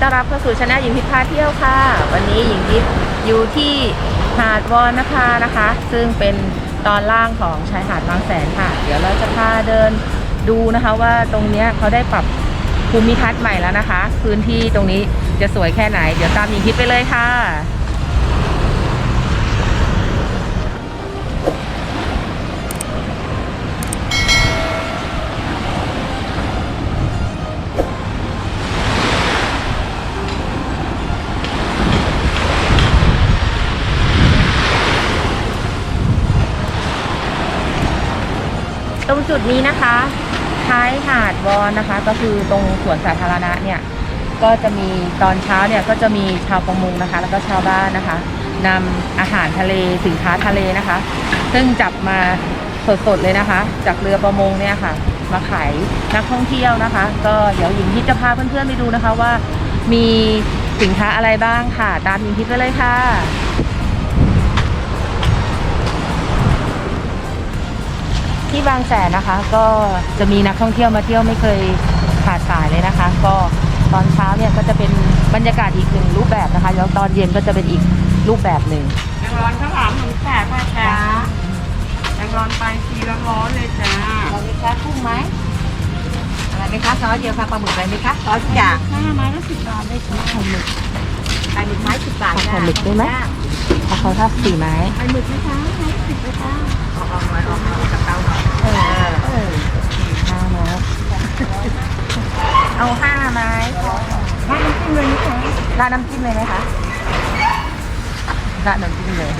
ยินดีต้อนรับเข้าสู่ช anel หญิงทิพย์พาเที่ยวค่ะ วันนี้หญิงทิพย์อยู่ที่หาดวอนนภานะคะ ซึ่งเป็นตอนล่างของชายหาดบางแสนค่ะ เดี๋ยวเราจะพาเดินดูนะคะว่าตรงเนี้ยเขาได้ปรับภูมิทัศน์ใหม่แล้วนะคะ พื้นที่ตรงนี้จะสวยแค่ไหน เดี๋ยวตามหญิงทิพย์ไปเลยค่ะ จุดนี้นะคะท้ายหาดวอนนะคะ ก็คือตรงสวนสาธารณะเนี่ยก็จะมีตอนเช้าเนี่ยก็จะมีชาวประมงนะคะ แล้วก็ชาวบ้านนะคะนำอาหารทะเลสินค้าทะเลนะคะ ซึ่งจับมาสดๆเลยนะคะ จากเรือประมงเนี่ยค่ะ มาขายนักท่องเที่ยวนะคะ ก็เดี๋ยวหญิงทิพย์จะพาเพื่อนๆไปดูนะคะว่ามีสินค้าอะไรบ้างค่ะ ตามหญิงทิพย์ไปเลยค่ะ ที่บางแสนนะคะ ก็จะมีนักท่องเที่ยวมาเที่ยวไม่เคยขาดสายเลยนะคะ ก็ตอนเช้าเนี่ยก็จะเป็นบรรยากาศอีกหนึ่งรูปแบบนะคะแล้วตอนเย็นก็จะเป็นอีกรูปแบบหนึ่งแกงร้อนข้าวหลามหมูแตกมาจ้าแกงร้อนไปทีละร้อนเลยจ้าเรามีแค่กุ้งไหมอะไรไหมคะซอสเดียวค่ะปลาหมึกอะไรไหมคะซอสจ่าห้าไม้ละสิบบาทเลยจ้าไข่หมึกไข่หมึกไม้สิบบาทไข่หมึกได้ไหมเอาเขาถ้าสี่ไม้ไข่หมึกไหมคะไม้ละสิบเลยจ้าเอาเอาหน่อยเอาเอากระเตาหน่อยเออเออ ห้าไม้เอาห้าไม้ให้น้ำจิ้มเลยนะคะราดน้ำจิ้มเลยไหมคะราดน้ำจิ้มเลย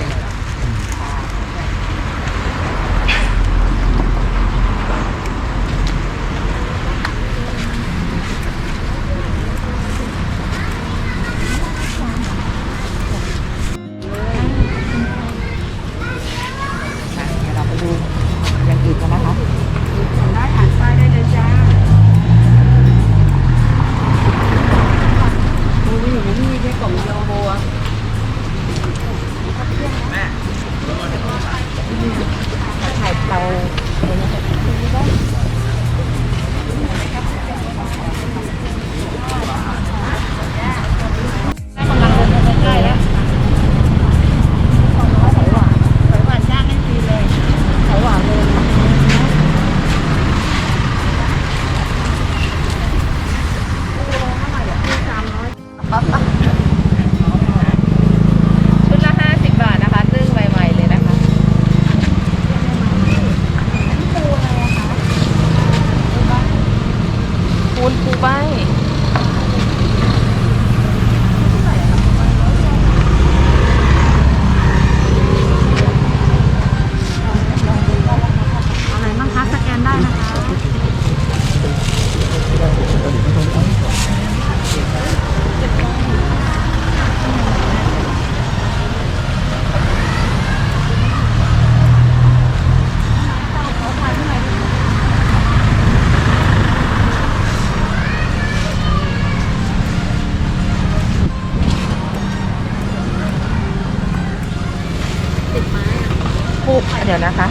นะคะ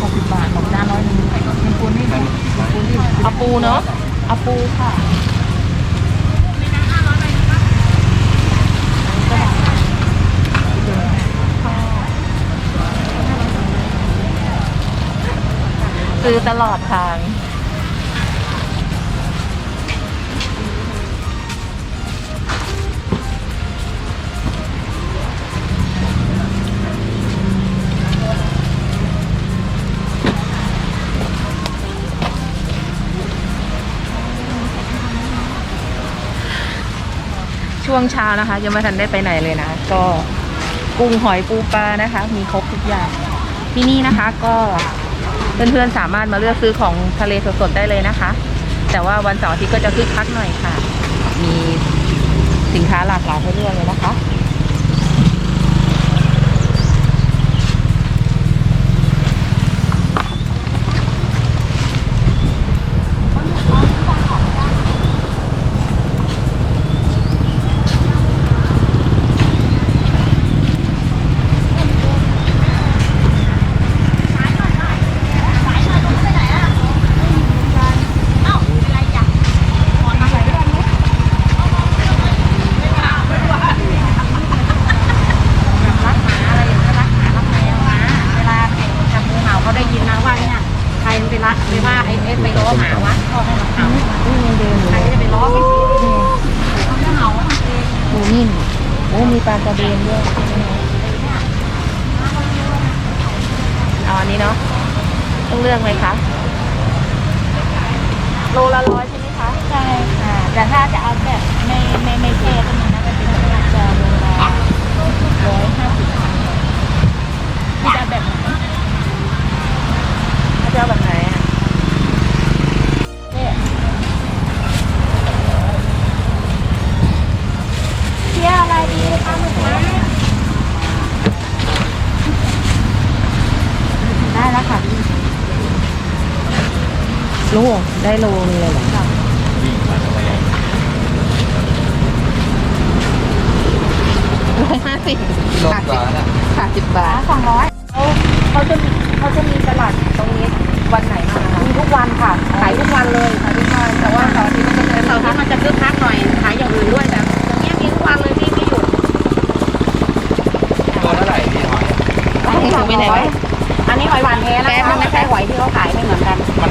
หกสิบบาทของจานร้อยหนึ่งเป็นปูนี่เป็นปูนี่เอาปูเนาะเอาปูค่ะซื้อตลอดทาง วงเช้านะคะ ยังไม่ทันได้ไปไหนเลยนะ ก็กุ้งหอยปูปลานะคะ มีครบทุกอย่างที่นี่นะคะก็เพื่อนๆสามารถมาเลือกซื้อของทะเลสดๆได้เลยนะคะ แต่ว่าวันเสาร์อาทิตย์ก็จะคึกคักหน่อยค่ะ มีสินค้าหลากหลายให้เลือกเลยนะคะ วัดไปว่าไอ้ไปล้อหมาวะดพ่อให้มาเหาใครจะไปล้อไม่ดีเขาจะเห่าเขาองหมูนิ่มโอ้มีปลากระเบนด้วยเอาอันนี้เนาะต้องเลือกไหมคะโลละร้อยใช่ไหมคะใช่ค่ะแต่ถ้าจะเอาแบบไม่ไม่ไม่เท่ก็มีนะก็เป็นจอโลละร้อยห้า ห้าสิบโลกว่าน่ะค่ะสิบบาทสองร้อยเขาเขาจะมีเขาจะมีตลาดตรงนี้วันไหนมางคะมีทุกวันค่ะ ขายทุกวันเลยขายทุกวันแต่ว่าเสาร์อาทิตย์มันจะแต่เสาร์ที่มันจะคึกคักหน่อย ขายอย่างอื่นด้วยแต่อย่างเงี้ยมีทุกวันเลยพี่ไม่หยุดตัวเท่าไหร่พี่หอยอันนี้สองร้อยอันนี้หอยหวานแท้นะคะไม่ใช่หอยที่เขาขายไม่เหมือนกัน มัน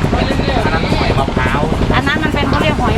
อันนั้นหอยมะพร้าว อันนั้นมันเป็นเขาเรียกหอย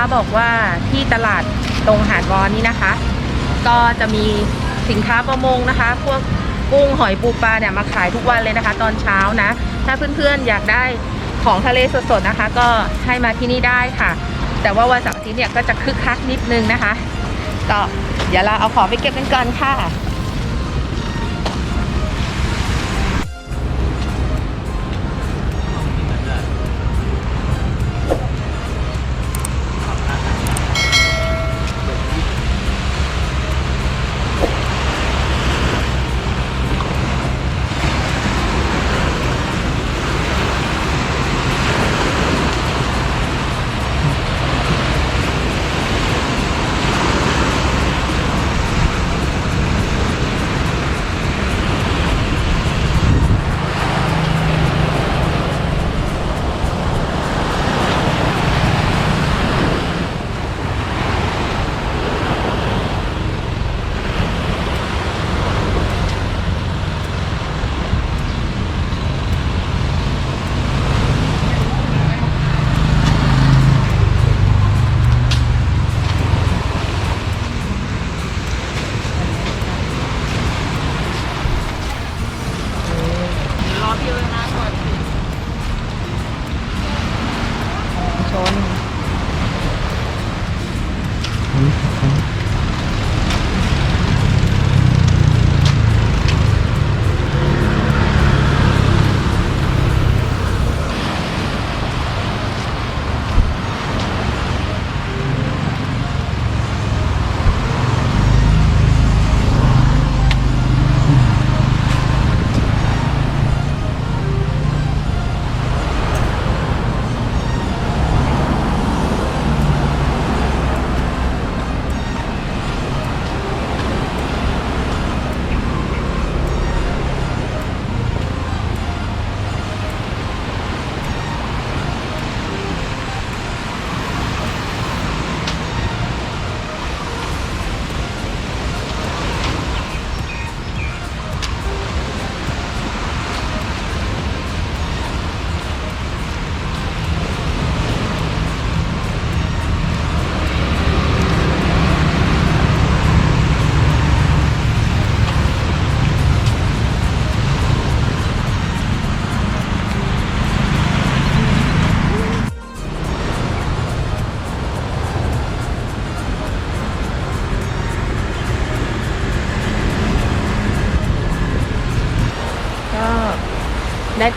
ค้าบอกว่าที่ตลาดตรงหาดวอนนี้นะคะ ก็จะมีสินค้าประมงนะคะ พวกกุ้งหอยปูปลาเนี่ยมาขายทุกวันเลยนะคะ ตอนเช้านะ ถ้าเพื่อนๆอยากได้ของทะเลสดๆนะคะ ก็ให้มาที่นี่ได้ค่ะ แต่ว่าวันเสาร์อาทิตย์เนี่ยก็จะคึกคักนิดนึงนะคะ ก็เดี๋ยวเราเอาของไปเก็บกันก่อนค่ะ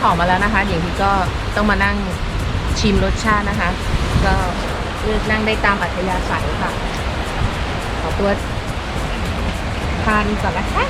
ของมาแล้วนะคะอย่างที่ก็ต้องมานั่งชิมรสชาตินะคะ ก็เลือกนั่งได้ตามอัธยาศัยค่ะ ขอตัวทานก่อนนะคะ